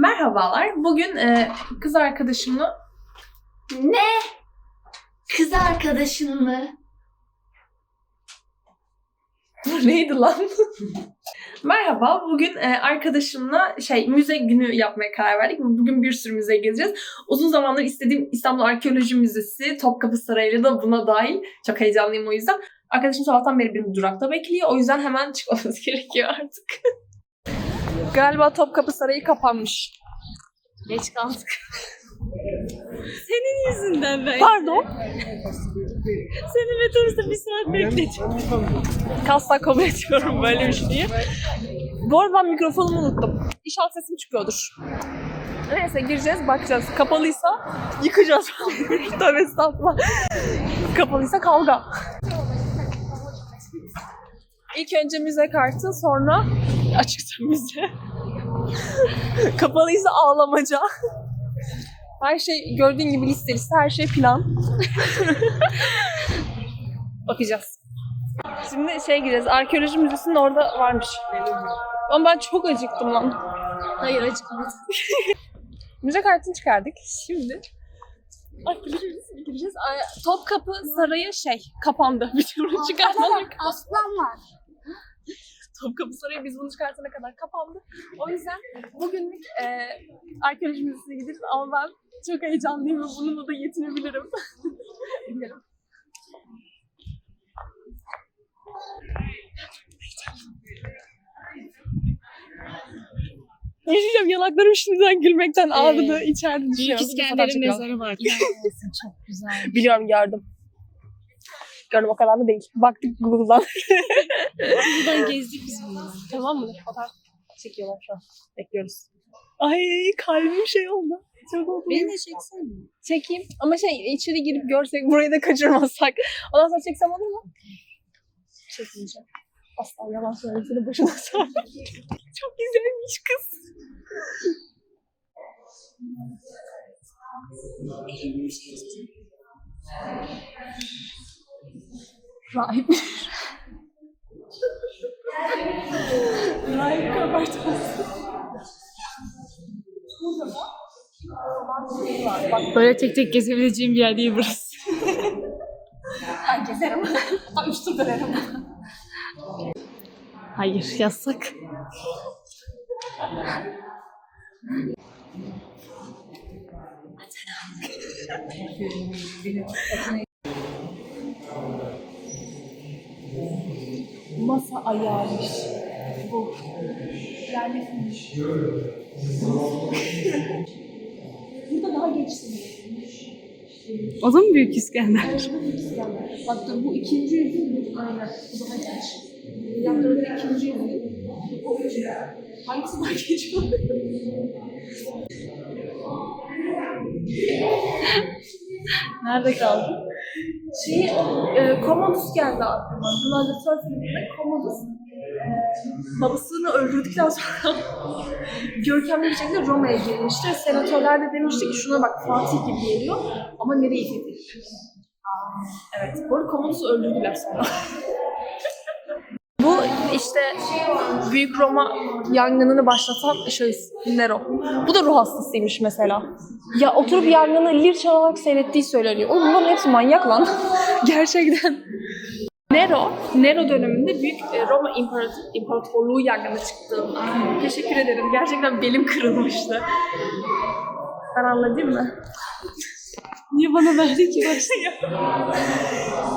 Merhabalar. Bugün e, kız arkadaşımla Ne? Kız arkadaşın mı? neydi lan? Merhaba. Bugün e, arkadaşımla şey müze günü yapmaya karar verdik. Bugün bir sürü müze gezeceğiz. Uzun zamandır istediğim İstanbul Arkeoloji Müzesi, Topkapı Sarayı da buna dahil. Çok heyecanlıyım o yüzden. Arkadaşım sabahtan beri beni durakta bekliyor. O yüzden hemen çıkmamız gerekiyor artık. Galiba Topkapı Sarayı kapanmış. Geç kaldık. Senin yüzünden ben. Pardon. Seni metrobüste bir saat bekledim. Kasla kabul ediyorum böyle bir şeyi. Bu arada ben mikrofonumu unuttum. İnşallah sesim çıkıyordur. Neyse gireceğiz bakacağız. Kapalıysa yıkacağız. Tövbe estağfurullah. Kapalıysa kavga. İlk önce müze kartı sonra açıkta müze. Kapalıysa ağlamaca. Her şey gördüğün gibi liste liste her şey plan. Bakacağız. Şimdi şey gireceğiz. Arkeoloji müzesinin orada varmış. Ama ben çok acıktım lan. Hayır acıkmadım. Müze kartını çıkardık. Şimdi arkeoloji müzesine gireceğiz. Ay, Topkapı Sarayı şey kapandı. Bir türlü çıkartmadık. Aslan var. Topkapı Sarayı biz bunu çıkartana kadar kapandı. O yüzden bugünlük e, arkeoloji müzesine gideriz ama ben çok heyecanlıyım ve bununla da yetinebilirim. Bilmiyorum. Yaşayacağım yanaklarım şimdiden gülmekten ağrıdı. İçeride Büyük düşüyor. İskender'in mezarı var. Çok güzel. Biliyorum gördüm. Gördüm o kadar da değil. Baktık Google'dan. Buradan gezdik tamam mı? Fotoğraf çekiyorlar şu an. Bekliyoruz. Ay kalbim şey oldu. Çok oldu. Beni de çeksene. Çekeyim. Ama şey içeri girip görsek burayı da kaçırmazsak. Ondan sonra çeksem olur mu? Çekmeyeceğim. Asla yalan söylemesini boşuna söyle. Çok güzelmiş kız. Rahip Böyle tek tek gezebileceğim bir yer değil burası. Ben gezerim. Ay üç tur dönerim. Hayır yasak. Masa ayağıymış. Bu. Yerleşmiş. Burada daha geçsin. O da mı Büyük İskender? Bak dur bu ikinci yüzyıl bu. Aynen. Bu daha geç. Yaptığında ikinci yüzyıl. O üçüncü. Hangisi daha oluyor? Nerede kaldı? Şeyi, e, Commodus geldi aklıma. Gladiator filminde Commodus e, babasını öldürdükten sonra görkemli bir şekilde Roma'ya girmişti. Ve senatörler de demişti ki şuna bak Fatih gibi geliyor ama nereye fethedecek? Evet, bu arada Commodus'u öldürdüler sonra. İşte Büyük Roma yangınını başlatan şahıs Nero. Bu da ruh hastasıymış mesela. Ya oturup yangını lir çalarak seyrettiği söyleniyor. Oğlum bunların hepsi manyak lan. Gerçekten. Nero, Nero döneminde Büyük e, Roma İmparator- İmparatorluğu yangını çıktı. Teşekkür ederim. Gerçekten belim kırılmıştı. Ben anladım mı? Niye bana verdi ki baksana?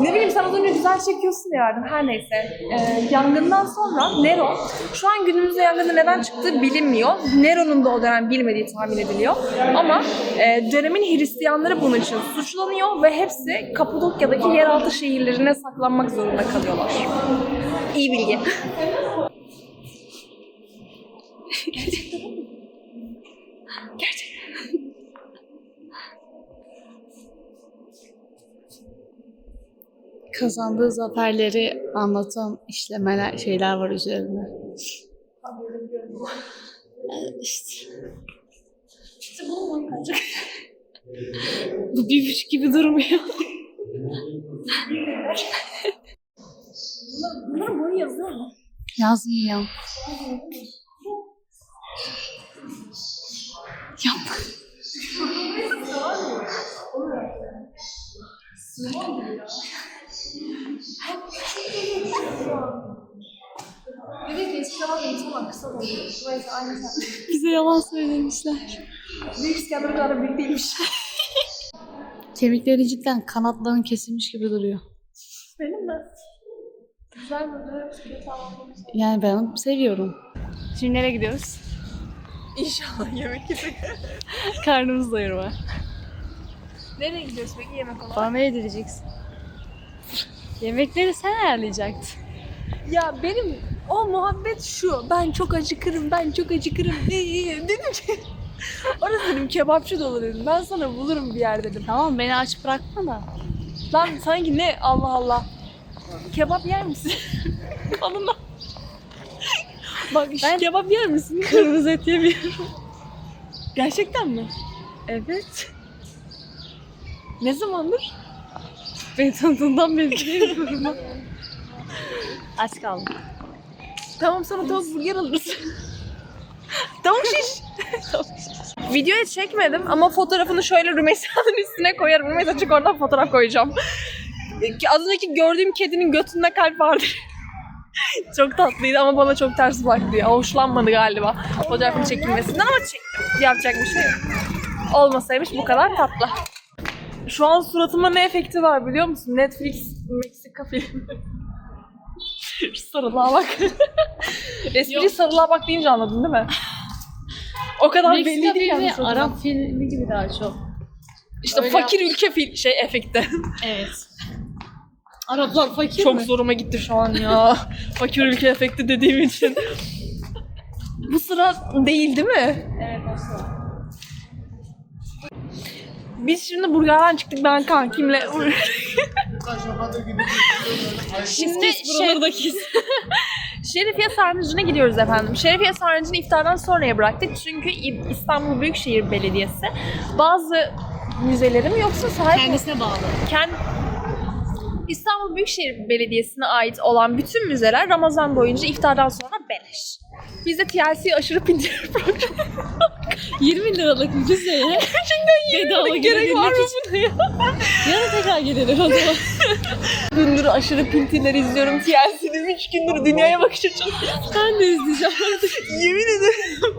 Ne bileyim sen az önce güzel çekiyorsun ya Erdem. Her neyse. Ee, yangından sonra Nero, şu an günümüzde yangının neden çıktığı bilinmiyor. Nero'nun da o dönem bilmediği tahmin ediliyor. Ama e, dönemin Hristiyanları bunun için suçlanıyor ve hepsi Kapadokya'daki yeraltı şehirlerine saklanmak zorunda kalıyorlar. İyi bilgi. Kazandığı zaferleri anlatan işlemeler, şeyler var üzerinde. Evet, işte. İşte bunu mu kaçacak? Bu bir buçuk gibi durmuyor. Bunlar boyu yazıyor mu? Yazmıyor. Evet eskiden insan kısa oluyor. Neyse aynı sen. Bize yalan söylemişler. Büyük İskender kadar büyük değilmiş. Kemikleri cidden kanatların kesilmiş gibi duruyor. Benim mi? Güzel mi? Tamam. Yani ben seviyorum. Şimdi nereye gidiyoruz? İnşallah yemek yemek. Karnımız doyurma. Nereye gidiyoruz peki yemek olarak? Bana yedireceksin? Yemekleri sen ayarlayacaktın. Ya benim o muhabbet şu. Ben çok acıkırım, ben çok acıkırım. Dedim ki Orası dedim kebapçı dolu dedim. Ben sana bulurum bir yer dedim. Tamam beni aç bırakma da. Lan sanki ne Allah Allah. Kebap yer misin? Onunla. Bak Ben- kebap yer misin? Kırmızı et yemiyorum. Gerçekten mi? Evet. Ne zamandır? Beni tanıdığından beri bilmiyorum. aç kaldım. Tamam sana tavuk burger alırız. tavuk şiş. Tavuk şiş. Videoya çekmedim ama fotoğrafını şöyle Rümeysa'nın üstüne koyarım. Rümeysa çık oradan fotoğraf koyacağım. Az önceki gördüğüm kedinin götünde kalp vardı. çok tatlıydı ama bana çok ters baktı ya. Hoşlanmadı galiba fotoğrafın çekilmesinden ama çektim. Yapacak bir şey yok. Olmasaymış bu kadar tatlı. Şu an suratıma ne efekti var biliyor musun? Netflix Meksika filmi. Sarılığa bak. Espri Yok. sarılığa bak deyince anladın değil mi? O kadar Meksika belliydi filmi yani suratıma. Arap filmi gibi daha çok. İşte Öyle fakir ülke fil şey efekti. Evet. Araplar fakir Çok mi? zoruma gitti şu an ya. fakir ülke efekti dediğim için. Bu sıra değil değil mi? Evet aslında. Biz şimdi burgerden çıktık ben kankimle. şimdi şey, da kes. Şerifiye Sarnıcı'na gidiyoruz efendim. Şerifiye Sarnıcı'nı iftardan sonraya bıraktık. Çünkü İstanbul Büyükşehir Belediyesi bazı müzeleri mi yoksa sahip Kendisine bağlı. Kend... İstanbul Büyükşehir Belediyesi'ne ait olan bütün müzeler Ramazan boyunca iftardan sonra beleş. Biz de TLC aşırı pindir programı 20 liralık müzeye bedava gerek var mı buna ya? Yarın tekrar gelelim o zaman. gündür aşırı pintiler izliyorum TLC'de 3 gündür dünyaya bakış açım. Ben de izleyeceğim artık. Yemin ederim.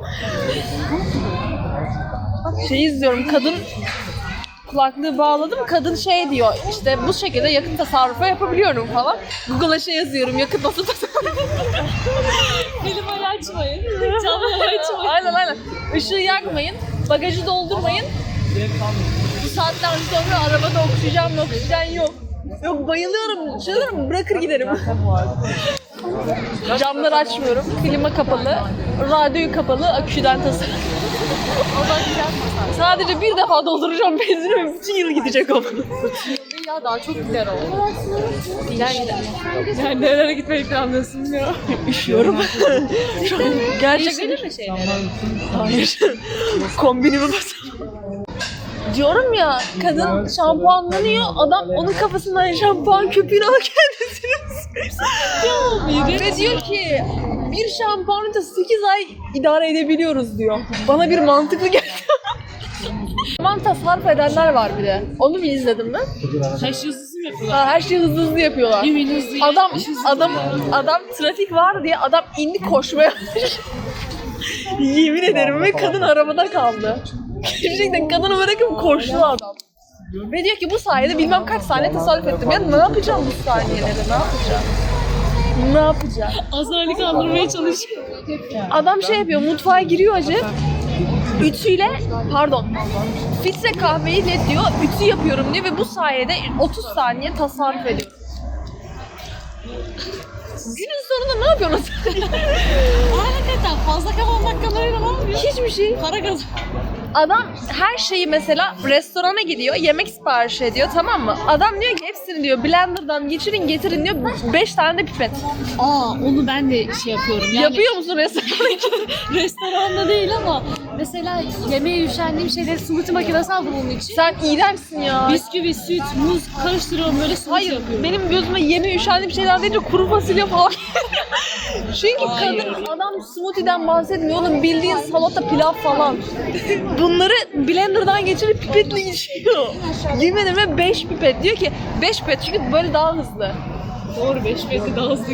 Şey izliyorum kadın kulaklığı bağladım kadın şey diyor işte bu şekilde yakıt tasarrufu yapabiliyorum falan. Google'a şey yazıyorum yakıt nasıl tasarrufu Klimayı açmayın. Camları açmayın. aynen aynen. Işığı yakmayın, bagajı doldurmayın. Bu saatten sonra arabada oksijen oksijen yok. Yok bayılıyorum. Diyorum, bırakır giderim. Camları açmıyorum. Klima kapalı. Radyoyu kapalı. Aküden tasarım. Sadece bir defa dolduracağım benzinimi. Bütün yıl gidecek o. Ya daha çok gider o. Gider gider. Yani nerelere gitmeyi planlıyorsun ya? Üşüyorum. Şu an gerçekten mi şeyleri? Hayır. Kombinimi basarım. Diyorum ya kadın şampuanlanıyor adam onun kafasından şampuan köpüğünü alırken Ve diyor ki bir şampuanı 8 ay idare edebiliyoruz diyor. Bana bir mantıklı geldi. Zaman tasarruf edenler var bir de. Onu bir izledim mi? Her şey hızlı mı yapıyorlar? Ha, her şeyi hızlı hızlı yapıyorlar. Yemin hızlı. Adam adam adam trafik var diye adam indi koşmaya. Yemin ederim ve kadın arabada kaldı. Gerçekten kadını bırakıp koştu adam. Ve diyor ki bu sayede bilmem kaç saniye tasarruf ettim. Ya ne yapacağım bu saniyeleri ne yapacağım? Ne yapacağım? Azarlı kandırmaya çalışıyor. Adam şey yapıyor mutfağa giriyor acı. Ütüyle pardon filtre kahveyle diyor ütü yapıyorum diyor ve bu sayede 30 saniye tasarruf ediyorum. Günün sonunda ne yapıyorsun? Hakikaten fazla kalan dakikalarıyla ne yapıyor? Hiçbir şey. Para kazan. Adam her şeyi mesela restorana gidiyor, yemek sipariş ediyor tamam mı? Adam diyor ki hepsini diyor blenderdan geçirin getirin diyor 5 tane de pipet. Aa onu ben de şey yapıyorum. Yani Yapıyor musun restorana? restoranda değil ama mesela yemeğe üşendiğim şeyleri smoothie makinesi aldım onun için. Sen iğrençsin ya. Bisküvi, süt, muz karıştırıyorum böyle smoothie Hayır yapıyorum. benim gözüme yeme üşendiğim şeyler deyince kuru fasulye falan. Çünkü kadın adam smoothie'den bahsetmiyor oğlum bildiğin salata pilav falan. Bunları blenderdan geçirip pipetle içiyor. Yemin ederim 5 pipet diyor ki 5 pipet çünkü böyle daha hızlı. Doğru 5 metre daha hızlı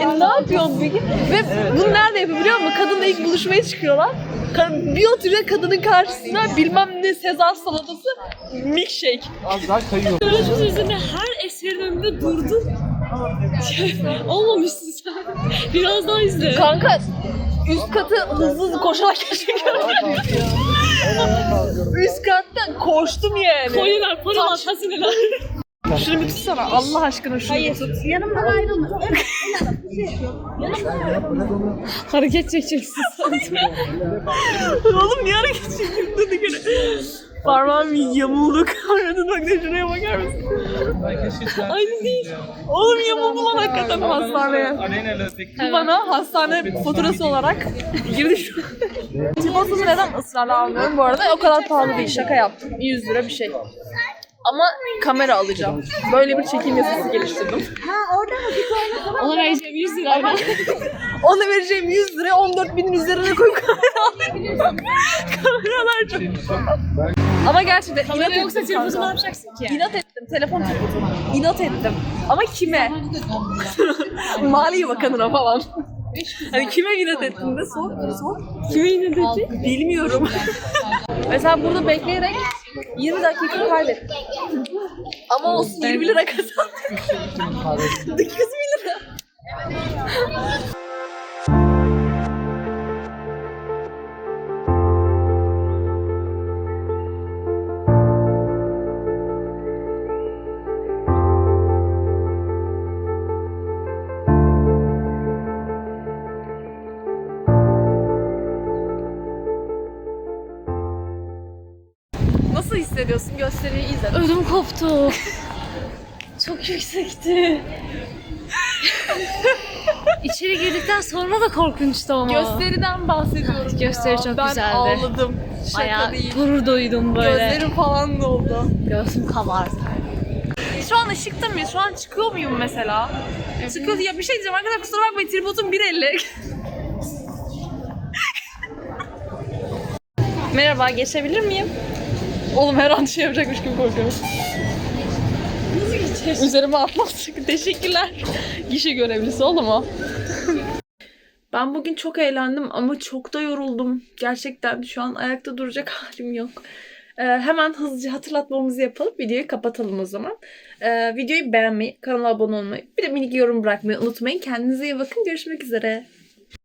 E, ne yapıyorsun peki? Ve bunu nerede yapıyor biliyor musun? Kadınla ilk buluşmaya çıkıyorlar. Ka- Bir oturuyor kadının karşısına bilmem ne Sezar salatası milkshake. Az daha kayıyor. Görüşümüz üzerine her eserin önünde durdun. Olmamışsın sen. Biraz daha izle. Kanka üst katı hızlı hızlı koşarak geçiyor. üst kattan koştum yani. Kolyeler, paralar, hazineler. Şunu bir tutsana Allah aşkına şunu bir tut. Yanımdan ayrılma. Hareket çekeceksin sen. Oğlum niye hareket çekiyorsun dedi göre. Parmağım yamuldu kameradan bak ne şuraya bakar mısın? Aynı değil. Oğlum yamuldu lan hakikaten hastaneye. Bu bana hastane faturası olarak girdi şu an. Tibosumu neden ısrarla almıyorum? Bu arada o kadar pahalı değil. Şaka yaptım. 100 lira bir şey. Ama kamera alacağım. Böyle bir çekim yasası geliştirdim. Ona vereceğim 100 lirayla. Ona vereceğim 100 liraya 14 binin üzerine koyup kamera alayım. Kameralar çok. Ama gerçekten inat Kamera ettim yoksa kanka. telefonda ne yapacaksın ki? İnat ettim. Telefon. İnat ettim. Ama kime? Maliye Bakanı'na falan. Hani kime inat ettin de sor, sor. Kime yine dedi? Bilmiyorum. Mesela burada bekleyerek 20 dakika kaybettim. Ama olsun 20 lira kazandık. 9 bin lira. Hissediyorsun? Gösteriyi izle. Ödüm koptu. Çok yüksekti. İçeri girdikten sonra da korkunçtu ama. Gösteriden bahsediyorum. Gösteri ya. çok ben güzeldi. ağladım. Şaka Bayağı değil. gurur duydum böyle. Gözlerim falan doldu. Göğsüm kabardı. Şu an ışıkta mıyız? Şu an çıkıyor muyum mesela? Çıkıyor. Ya bir şey diyeceğim arkadaşlar kusura bakmayın tripodum 1.50. Merhaba geçebilir miyim? Oğlum her an şey yapacakmış gibi korkuyorum. Nasıl geçeceğiz? Üzerime atmaz çünkü teşekkürler. Gişe görevlisi oldu mu? Ben bugün çok eğlendim ama çok da yoruldum. Gerçekten şu an ayakta duracak halim yok. Ee, hemen hızlıca hatırlatmamızı yapalım. Videoyu kapatalım o zaman. Ee, videoyu beğenmeyi, kanala abone olmayı, bir de minik yorum bırakmayı unutmayın. Kendinize iyi bakın. Görüşmek üzere.